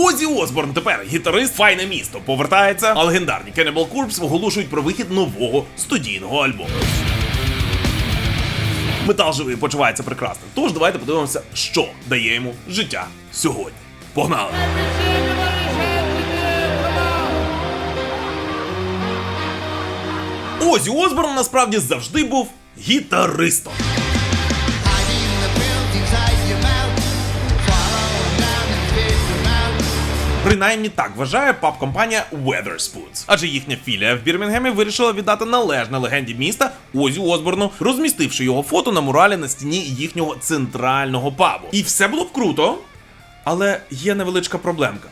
Озі Осборн тепер гітарист файне місто повертається, а легендарні Cannibal Corpse оголошують про вихід нового студійного альбому. Метал живий почувається прекрасно. Тож давайте подивимося, що дає йому життя сьогодні. Погнали! Озі Осборн насправді завжди був гітаристом. Принаймні так вважає паб-компанія Weatherspoons. Адже їхня філія в Бірмінгемі вирішила віддати належне легенді міста Озі Осборну, розмістивши його фото на муралі на стіні їхнього центрального пабу. І все було б круто, але є невеличка проблемка.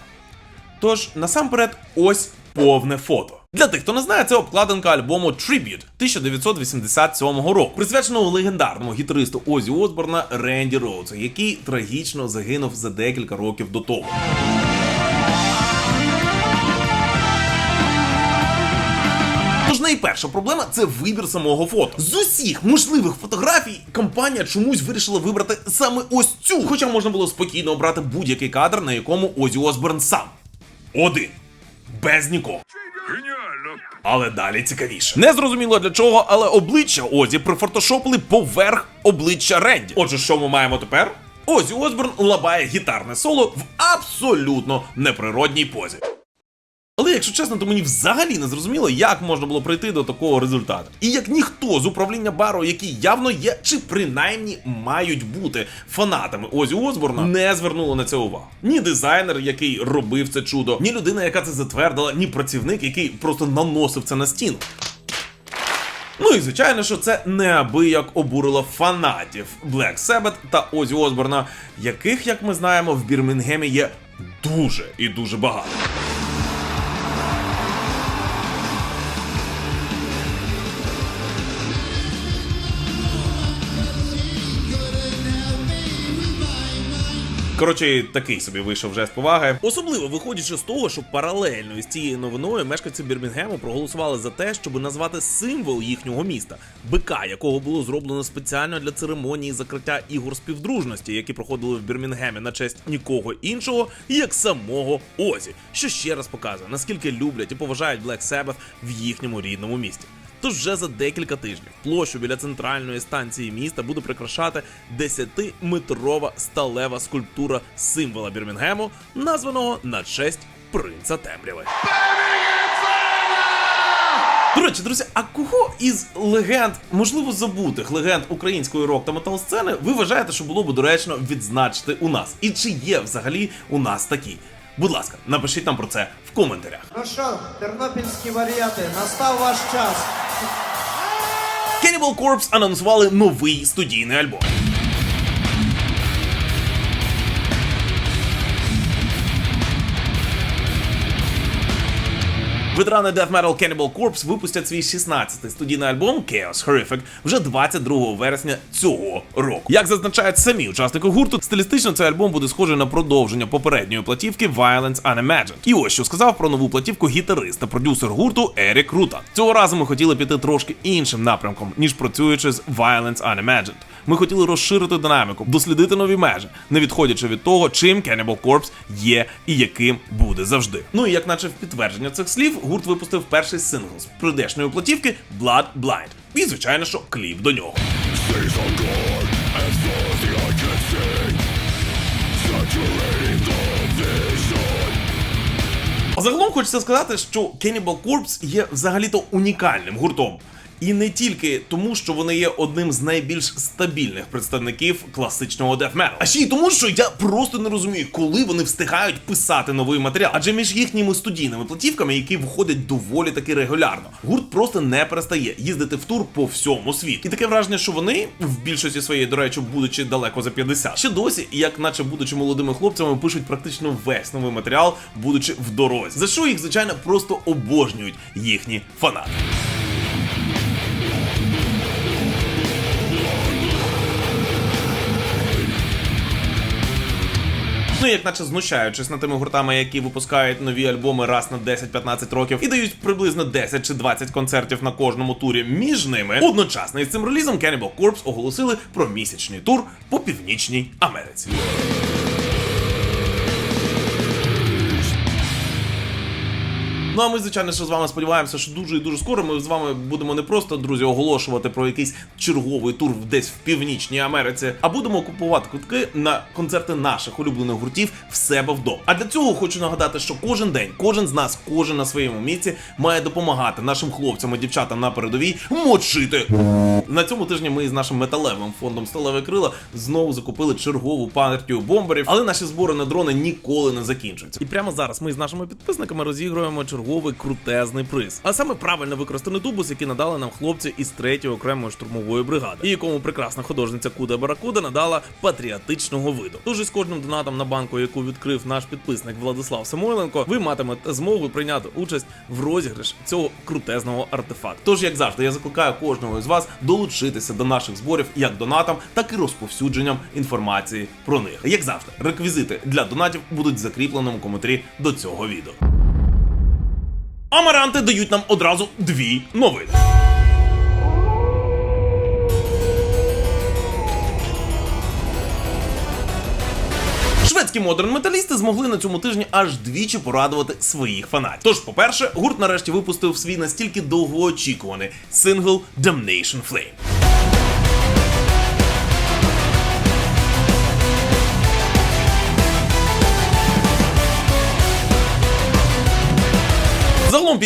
Тож, насамперед, ось повне фото. Для тих, хто не знає, це обкладинка альбому Tribute 1987 року, присвяченого легендарному гітаристу Озі Осборна Ренді Роудсу, який трагічно загинув за декілька років до того. Найперша проблема це вибір самого фото. З усіх можливих фотографій компанія чомусь вирішила вибрати саме ось цю. Хоча можна було спокійно обрати будь-який кадр, на якому Озі Осборн сам. Один. Без нікого. Але далі цікавіше. Не зрозуміло для чого, але обличчя Озі прифотошопили поверх обличчя Ренді. Отже, що ми маємо тепер? Озі Осборн лабає гітарне соло в абсолютно неприродній позі. Але якщо чесно, то мені взагалі не зрозуміло, як можна було прийти до такого результату. І як ніхто з управління бару, які явно є, чи принаймні мають бути фанатами Озі Осборна, не звернуло на це увагу. Ні дизайнер, який робив це чудо, ні людина, яка це затвердила, ні працівник, який просто наносив це на стіну. Ну і звичайно, що це неабияк обурило фанатів Black Sabbath та Озі Осборна, яких, як ми знаємо, в Бірмінгемі є дуже і дуже багато. Коротше, такий собі вийшов з поваги. Особливо виходячи з того, що паралельно із цією новиною мешканці Бірмінгему проголосували за те, щоб назвати символ їхнього міста, бика, якого було зроблено спеціально для церемонії закриття ігор співдружності, які проходили в Бірмінгемі на честь нікого іншого, як самого Озі, що ще раз показує, наскільки люблять і поважають Black Sabbath в їхньому рідному місті. Тож вже за декілька тижнів площу біля центральної станції міста буде прикрашати 10-метрова сталева скульптура символа Бірмінгему, названого на честь принца темряви. До речі, друзі, а кого із легенд, можливо, забутих легенд української рок та метал сцени, ви вважаєте, що було б доречно відзначити у нас? І чи є взагалі у нас такі? Будь ласка, напишіть нам про це в коментарях. Ну що, тернопільські варіати, настав ваш час. Cannibal Corpse анонсували новий студійний альбом. Ветерани Death Metal Cannibal Corpse випустять свій 16-й студійний альбом Chaos Horrific вже 22 вересня цього року. Як зазначають самі учасники гурту, стилістично цей альбом буде схожий на продовження попередньої платівки Violence Unimagined. І ось що сказав про нову платівку гітарист та продюсер гурту Ерік Рута. Цього разу ми хотіли піти трошки іншим напрямком, ніж працюючи з Violence Unimagined. Ми хотіли розширити динаміку, дослідити нові межі, не відходячи від того, чим Cannibal Corpse є і яким буде завжди. Ну і як наче в підтвердження цих слів, гурт випустив перший сингл з прийдешньої платівки Blood Blind. І, звичайно, що кліп до нього. Загалом хочеться сказати, що Cannibal Corpse є взагалі-то унікальним гуртом. І не тільки тому, що вони є одним з найбільш стабільних представників класичного metal, а ще й тому, що я просто не розумію, коли вони встигають писати новий матеріал. Адже між їхніми студійними платівками, які виходять доволі таки регулярно, гурт просто не перестає їздити в тур по всьому світу. І таке враження, що вони в більшості своєї, до речі, будучи далеко за 50, ще досі, як наче будучи молодими хлопцями, пишуть практично весь новий матеріал, будучи в дорозі. За що їх, звичайно, просто обожнюють їхні фанати. Ну, як наче знущаючись над тими гуртами, які випускають нові альбоми раз на 10-15 років і дають приблизно 10 чи 20 концертів на кожному турі між ними. Одночасно із цим релізом Cannibal Corpse оголосили про місячний тур по північній Америці. Ну а ми, звичайно, що з вами сподіваємося, що дуже і дуже скоро ми з вами будемо не просто друзі оголошувати про якийсь черговий тур десь в північній Америці, а будемо купувати квитки на концерти наших улюблених гуртів в себе вдома. А для цього хочу нагадати, що кожен день, кожен з нас, кожен на своєму місці має допомагати нашим хлопцям і дівчатам на передовій мочити. На цьому тижні ми з нашим металевим фондом Сталеве крила знову закупили чергову партію бомберів, але наші збори на дрони ніколи не закінчуються. І прямо зараз ми з нашими підписниками розігруємо черговий крутезний приз. А саме правильно використаний тубус, який надали нам хлопці із 3-ї окремої штурмової бригади, і якому прекрасна художниця Куда Баракуда надала патріотичного виду. Тож із кожним донатом на банку, яку відкрив наш підписник Владислав Самойленко, ви матимете змогу прийняти участь в розіграш цього крутезного артефакту. Тож, як завжди, я закликаю кожного із вас долучитися до наших зборів як донатам, так і розповсюдженням інформації про них. Як завжди, реквізити для донатів будуть в закріпленому коментарі до цього відео. Амаранти дають нам одразу дві новини. Шведські модерн металісти змогли на цьому тижні аж двічі порадувати своїх фанатів. Тож, по-перше, гурт нарешті випустив свій настільки довгоочікуваний сингл Damnation Flame.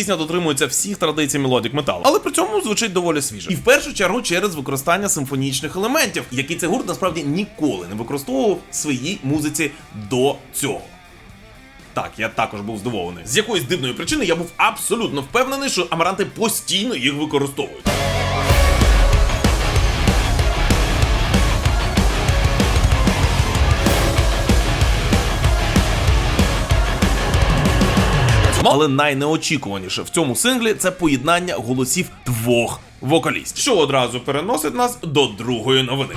Пісня дотримується всіх традицій мелодік металу, але при цьому звучить доволі свіже. І в першу чергу через використання симфонічних елементів, які цей гурт насправді ніколи не використовував в своїй музиці до цього. Так, я також був здивований. З якоїсь дивної причини я був абсолютно впевнений, що амаранти постійно їх використовують. Але найнеочікуваніше в цьому синглі це поєднання голосів двох вокалістів, що одразу переносить нас до другої новини.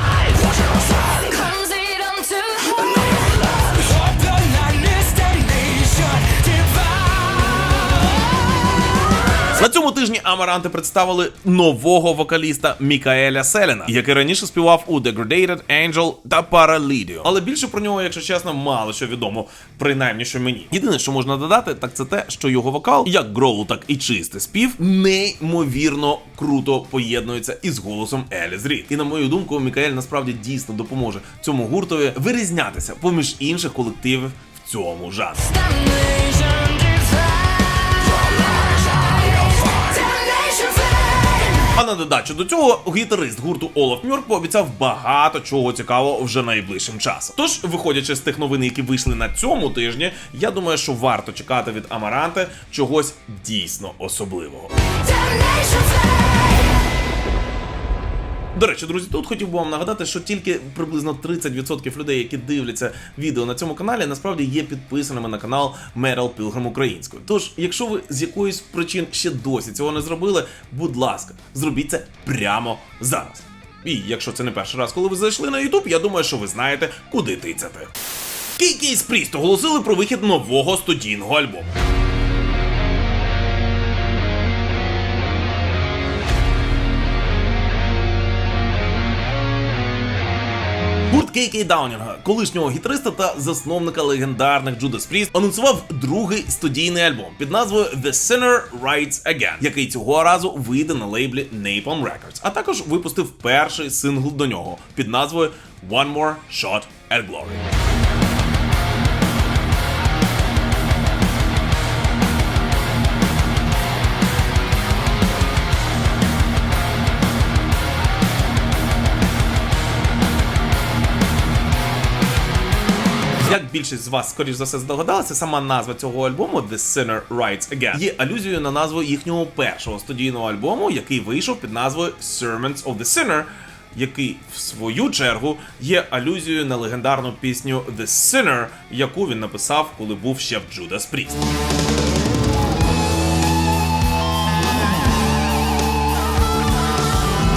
Тижні Амаранти представили нового вокаліста Мікаеля Селіна, який раніше співав у Degraded Angel та Paralidio. Але більше про нього, якщо чесно, мало що відомо, принаймні що мені. Єдине, що можна додати, так це те, що його вокал, як гроул, так і чистий спів, неймовірно круто поєднується із голосом Еліс Рід. І на мою думку, Мікаель насправді дійсно допоможе цьому гуртові вирізнятися поміж інших колективів в цьому жанрі. А на додачу до цього гітарист гурту Олаф Мьорк пообіцяв багато чого цікавого вже найближчим часом. Тож, виходячи з тих новин, які вийшли на цьому тижні, я думаю, що варто чекати від Амаранте чогось дійсно особливого. До речі, друзі, тут хотів би вам нагадати, що тільки приблизно 30% людей, які дивляться відео на цьому каналі, насправді є підписаними на канал Metal Pilgrim українською. Тож, якщо ви з якоїсь причин ще досі цього не зробили, будь ласка, зробіть це прямо зараз. І якщо це не перший раз, коли ви зайшли на YouTube, я думаю, що ви знаєте, куди тицяти. Кейкейс Пріст оголосили про вихід нового студійного альбому. Кейкей Даунінга, колишнього гітариста та засновника легендарних Judas Priest, анонсував другий студійний альбом під назвою The Sinner Rides Again, який цього разу вийде на лейблі Napalm Records, а також випустив перший сингл до нього під назвою One More Shot at Glory. Більшість з вас, скоріш за все, здогадалася, сама назва цього альбому The Sinner Rides Again є алюзією на назву їхнього першого студійного альбому, який вийшов під назвою Sermons of the Sinner, який в свою чергу є алюзією на легендарну пісню The Sinner, яку він написав, коли був ще в Judas Priest.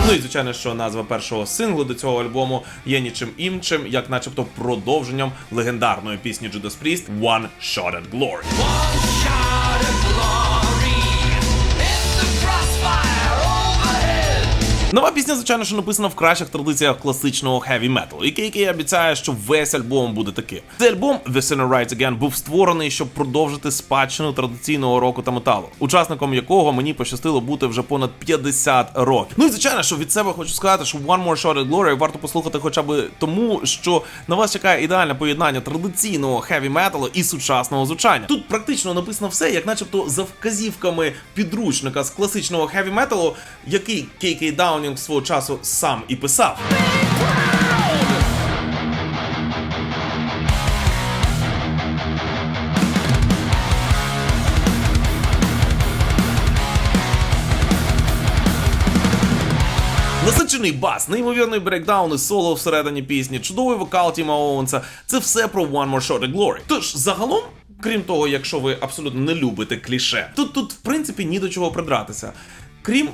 Ну і звичайно, що назва першого синглу до цього альбому є нічим іншим, як начебто продовженням легендарної пісні Judas Priest One Shot at Glory. shot of Нова пісня, звичайно, що написана в кращих традиціях класичного heavy metal, і KK обіцяє, що весь альбом буде таким. Цей альбом The Sinner Rides Again був створений, щоб продовжити спадщину традиційного року та металу, учасником якого мені пощастило бути вже понад 50 років. Ну і звичайно, що від себе хочу сказати, що One More Shot at Glory варто послухати хоча б тому, що на вас чекає ідеальне поєднання традиційного heavy металу і сучасного звучання. Тут практично написано все, як начебто за вказівками підручника з класичного heavy металу, який KK Даунінг свого часу сам і писав. Насичений бас, неймовірний брейкдаун і соло всередині пісні, чудовий вокал Тіма Оуенса – це все про One More Shot at Glory. Тож загалом, крім того, якщо ви абсолютно не любите кліше, тут тут в принципі ні до чого придратися, крім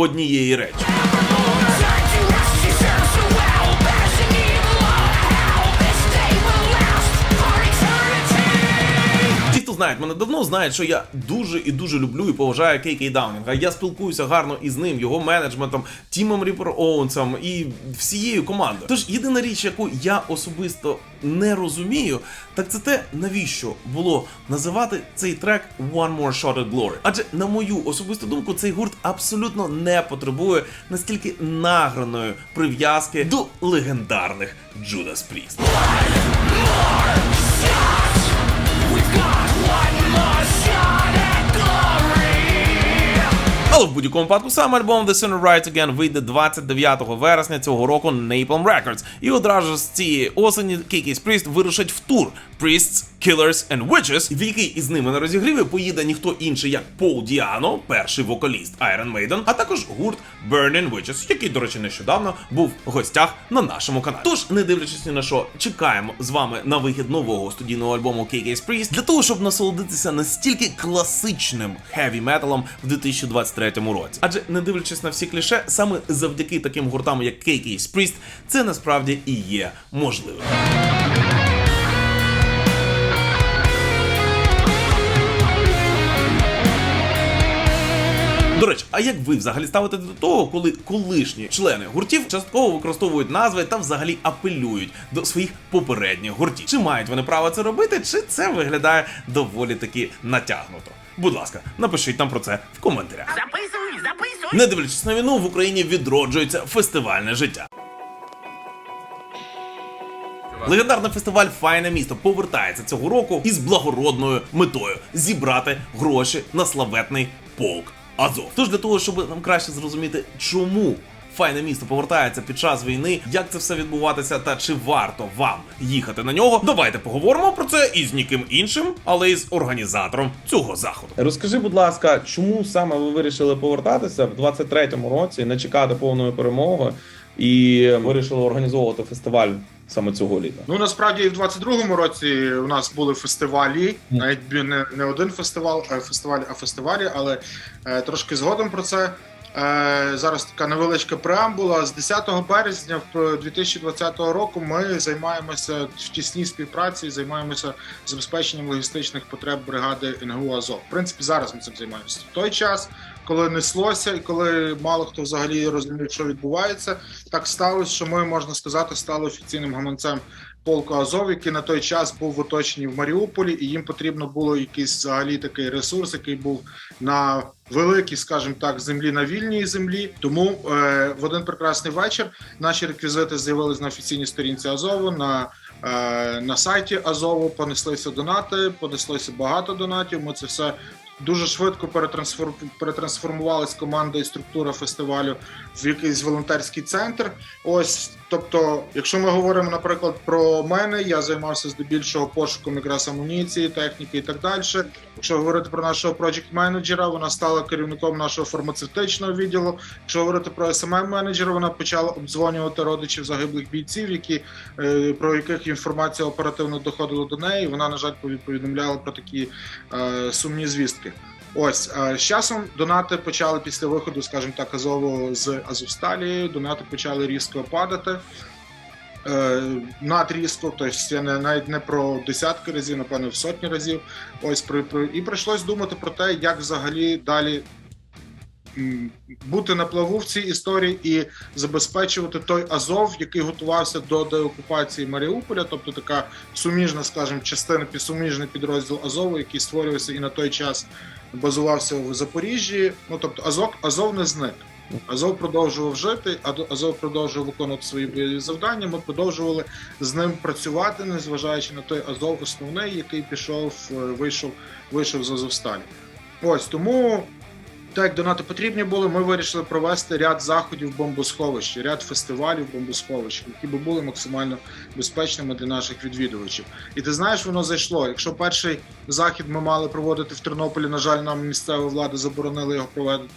однієї речі. Знають мене давно, знають, що я дуже і дуже люблю і поважаю Кейкей Даунінга. Я спілкуюся гарно із ним, його менеджментом, Тімом Ріпер Оуенсом і всією командою. Тож єдина річ, яку я особисто не розумію, так це те, навіщо було називати цей трек One More Shot at Glory. Адже на мою особисту думку, цей гурт абсолютно не потребує настільки награної прив'язки до легендарних Judas Priest. lost. Але в будь-якому випадку сам альбом The Sinner Rides Again вийде 29 вересня цього року на Napalm Records. І одразу з цієї осені Kikis Priest вирушать в тур Priests, Killers and Witches, в який із ними на розігріві поїде ніхто інший, як Пол Діано, перший вокаліст Iron Maiden, а також гурт Burning Witches, який, до речі, нещодавно був в гостях на нашому каналі. Тож, не дивлячись ні на що, чекаємо з вами на вихід нового студійного альбому KK's Priest для того, щоб насолодитися настільки класичним хеві металом в 2023 році. Адже не дивлячись на всі кліше, саме завдяки таким гуртам, як KK's Priest, це насправді і є можливим. До речі, а як ви взагалі ставите до того, коли колишні члени гуртів частково використовують назви та взагалі апелюють до своїх попередніх гуртів? Чи мають вони право це робити, чи це виглядає доволі таки натягнуто? Будь ласка, напишіть нам про це в коментарях. Записуй, записуй. Не дивлячись на війну, в Україні відроджується фестивальне життя. Легендарний фестиваль Файне місто повертається цього року із благородною метою зібрати гроші на славетний полк Азов. Тож для того, щоб нам краще зрозуміти, чому файне місто повертається під час війни, як це все відбуватися, та чи варто вам їхати на нього, давайте поговоримо про це із ніким іншим, але із організатором цього заходу. Розкажи, будь ласка, чому саме ви вирішили повертатися в 23-му році, не чекати повної перемоги і вирішили організовувати фестиваль саме цього літа? Ну насправді і в 22-му році у нас були фестивалі, навіть не, не один фестиваль, а фестиваль, а фестивалі, але е, трошки згодом про це. Е, зараз така невеличка преамбула. З 10 березня в 2020 року ми займаємося в тісній співпраці, займаємося забезпеченням логістичних потреб бригади НГУ Азов. В принципі, зараз ми цим займаємося. В той час, коли неслося, і коли мало хто взагалі розумів, що відбувається, так сталося, що ми можна сказати стали офіційним гаманцем полку Азов, який на той час був в оточенні в Маріуполі, і їм потрібно було якийсь взагалі такий ресурс, який був на великій, скажімо так, землі на вільній землі. Тому е, в один прекрасний вечір наші реквізити з'явились на офіційній сторінці Азову. на е, на сайті Азову понеслися донати, понеслося багато донатів. Ми це все дуже швидко перетрансфор... перетрансформували з команда і структура фестивалю в якийсь волонтерський центр. Ось, тобто, якщо ми говоримо, наприклад, про мене, я займався здебільшого пошуком якраз амуніції, техніки і так далі. Якщо говорити про нашого проект менеджера, вона стала керівником нашого фармацевтичного відділу. Якщо говорити про smm менеджера, вона почала обдзвонювати родичів загиблих бійців, які е, про яких інформація оперативно доходила до неї. Вона, на жаль, пові- повідомляла про такі е, сумні звістки. Ось е, з часом донати почали після виходу, скажімо так, Азову з Азовсталі. Донати почали різко падати. Е, надрізко, тобто я не навіть не про десятки разів, напевно, в сотні разів. Ось при, при і прийшлось думати про те, як взагалі далі бути на плаву в цій історії і забезпечувати той Азов, який готувався до деокупації Маріуполя, тобто така суміжна, скажімо, частина суміжний підрозділ Азову, який створювався і на той час базувався в Запоріжжі. Ну тобто Азов, Азов не зник. Азов продовжував жити, Азов продовжував виконувати свої бойові завдання. Ми продовжували з ним працювати, незважаючи на той Азов основний, який пішов, е, вийшов, вийшов з Азовсталі. Ось тому, так як донати потрібні були, ми вирішили провести ряд заходів в бомбосховищі, ряд фестивалів бомбосховищ, які би були максимально безпечними для наших відвідувачів. І ти знаєш, воно зайшло. Якщо перший захід ми мали проводити в Тернополі, на жаль, нам місцева влада заборонила його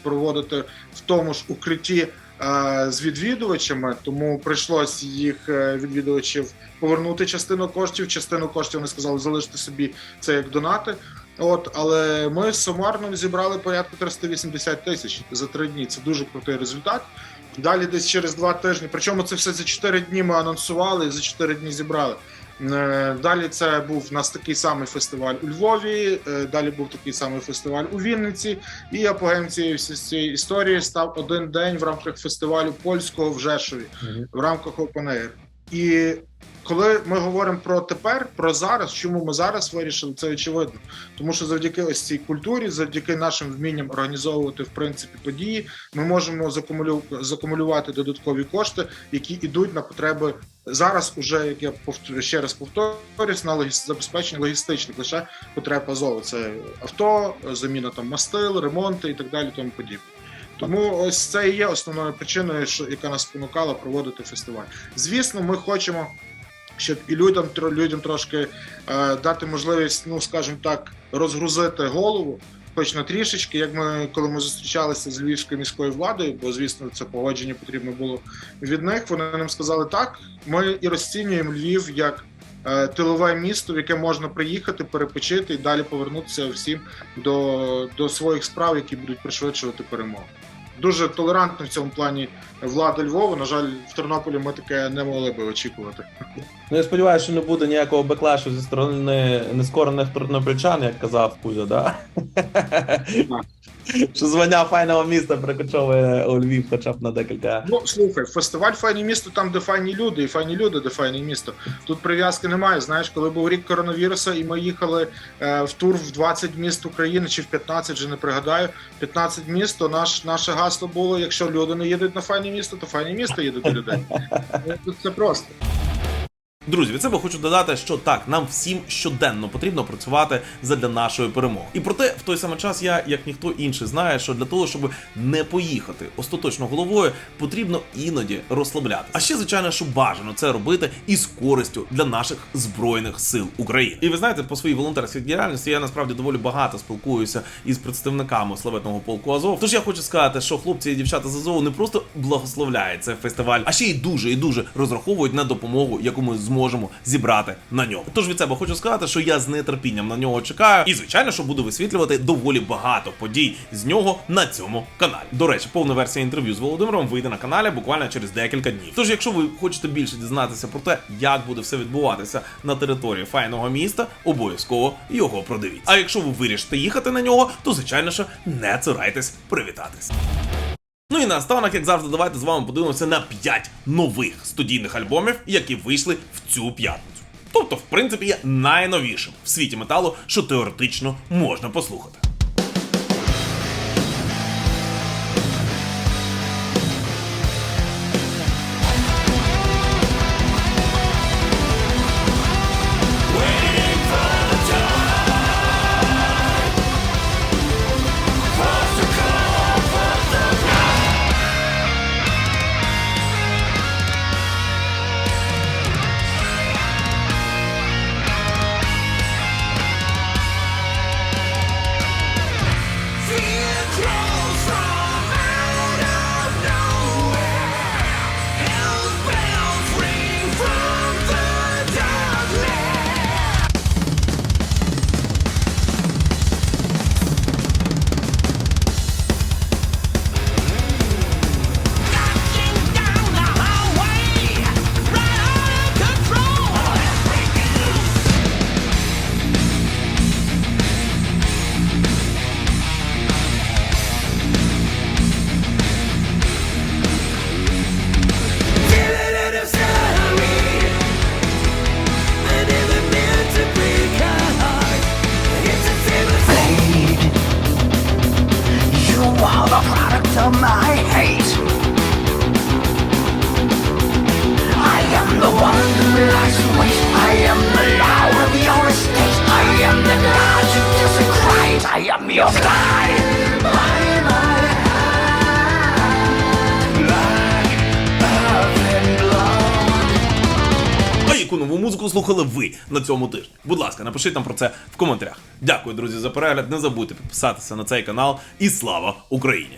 проводити в тому ж укритті. е, З відвідувачами, тому прийшлось їх е, відвідувачів повернути частину коштів. Частину коштів вони сказали залишити собі це як донати. От, але ми сумарно зібрали порядку 380 тисяч за три дні. Це дуже крутий результат. Далі десь через два тижні. Причому це все за 4 дні ми анонсували і за 4 дні зібрали. Е, Далі це був у нас такий самий фестиваль у Львові. е, Далі був такий самий фестиваль у Вінниці. І апогеєм цієї цієї історії став один день в рамках фестивалю польського в Жешові в рамках Open Air. І коли ми говоримо про тепер, про зараз, чому ми зараз вирішили, це очевидно. Тому що завдяки ось цій культурі, завдяки нашим вмінням організовувати в принципі події, ми можемо закумулю... закумулювати додаткові кошти, які йдуть на потреби зараз. Уже як я повторю ще раз повторюсь, на логіс... забезпечення логістичних лише потреб Азову. Це авто, заміна там мастил, ремонти і так далі, тому подібне. Тому ось це і є основною причиною, яка нас спонукала проводити фестиваль. Звісно, ми хочемо, щоб і людям людям трошки е, дати можливість, ну скажімо так, розгрузити голову. Хоч на трішечки, як ми коли ми зустрічалися з львівською міською владою, бо звісно це погодження потрібно було від них. Вони нам сказали так. Ми і розцінюємо Львів як е, тилове місто, в яке можна приїхати, перепочити і далі повернутися всім до, до своїх справ, які будуть пришвидшувати перемогу. Дуже толерантно в цьому плані влада Львова. На жаль, в Тернополі ми таке не могли би очікувати. Ну я сподіваюся, що не буде ніякого беклешу зі сторони нескорених тернопільчан, як казав Кузя, да? Що звання файного міста перекочовує у Львів хоча б на декілька. Ну слухай, фестиваль файне місто там, де файні люди, і файні люди, де файне місто. Тут прив'язки немає. Знаєш, коли був рік коронавіруса, і ми їхали е, в тур в 20 міст України чи в 15, вже не пригадаю. 15 міст, то наш наше гасло було: якщо люди не їдуть на файне місто, то файне місто їде до людей. Ну, Тут це просто. Друзі, від себе хочу додати, що так, нам всім щоденно потрібно працювати задля нашої перемоги. І проте, в той самий час, я, як ніхто інший, знає, що для того, щоб не поїхати остаточно головою, потрібно іноді розслабляти. А ще, звичайно, що бажано це робити із користю для наших збройних сил України. І ви знаєте, по своїй волонтерській діяльності я насправді доволі багато спілкуюся із представниками славетного полку Азов. Тож я хочу сказати, що хлопці і дівчата з Азову не просто благословляють цей фестиваль, а ще й дуже і дуже розраховують на допомогу, ми зможемо зібрати на ньому. Тож від себе хочу сказати, що я з нетерпінням на нього чекаю, і звичайно, що буду висвітлювати доволі багато подій з нього на цьому каналі. До речі, повна версія інтерв'ю з Володимиром вийде на каналі буквально через декілька днів. Тож, якщо ви хочете більше дізнатися про те, як буде все відбуватися на території файного міста, обов'язково його продивіться. А якщо ви вирішите їхати на нього, то звичайно, що не цурайтесь привітатись. Ну і наостанок, як завжди, давайте з вами подивимося на 5 нових студійних альбомів, які вийшли в цю п'ятницю. Тобто, в принципі, є найновішим в світі металу, що теоретично можна послухати. Слухали ви на цьому тижні? Будь ласка, напишіть нам про це в коментарях. Дякую, друзі, за перегляд. Не забудьте підписатися на цей канал. І слава Україні!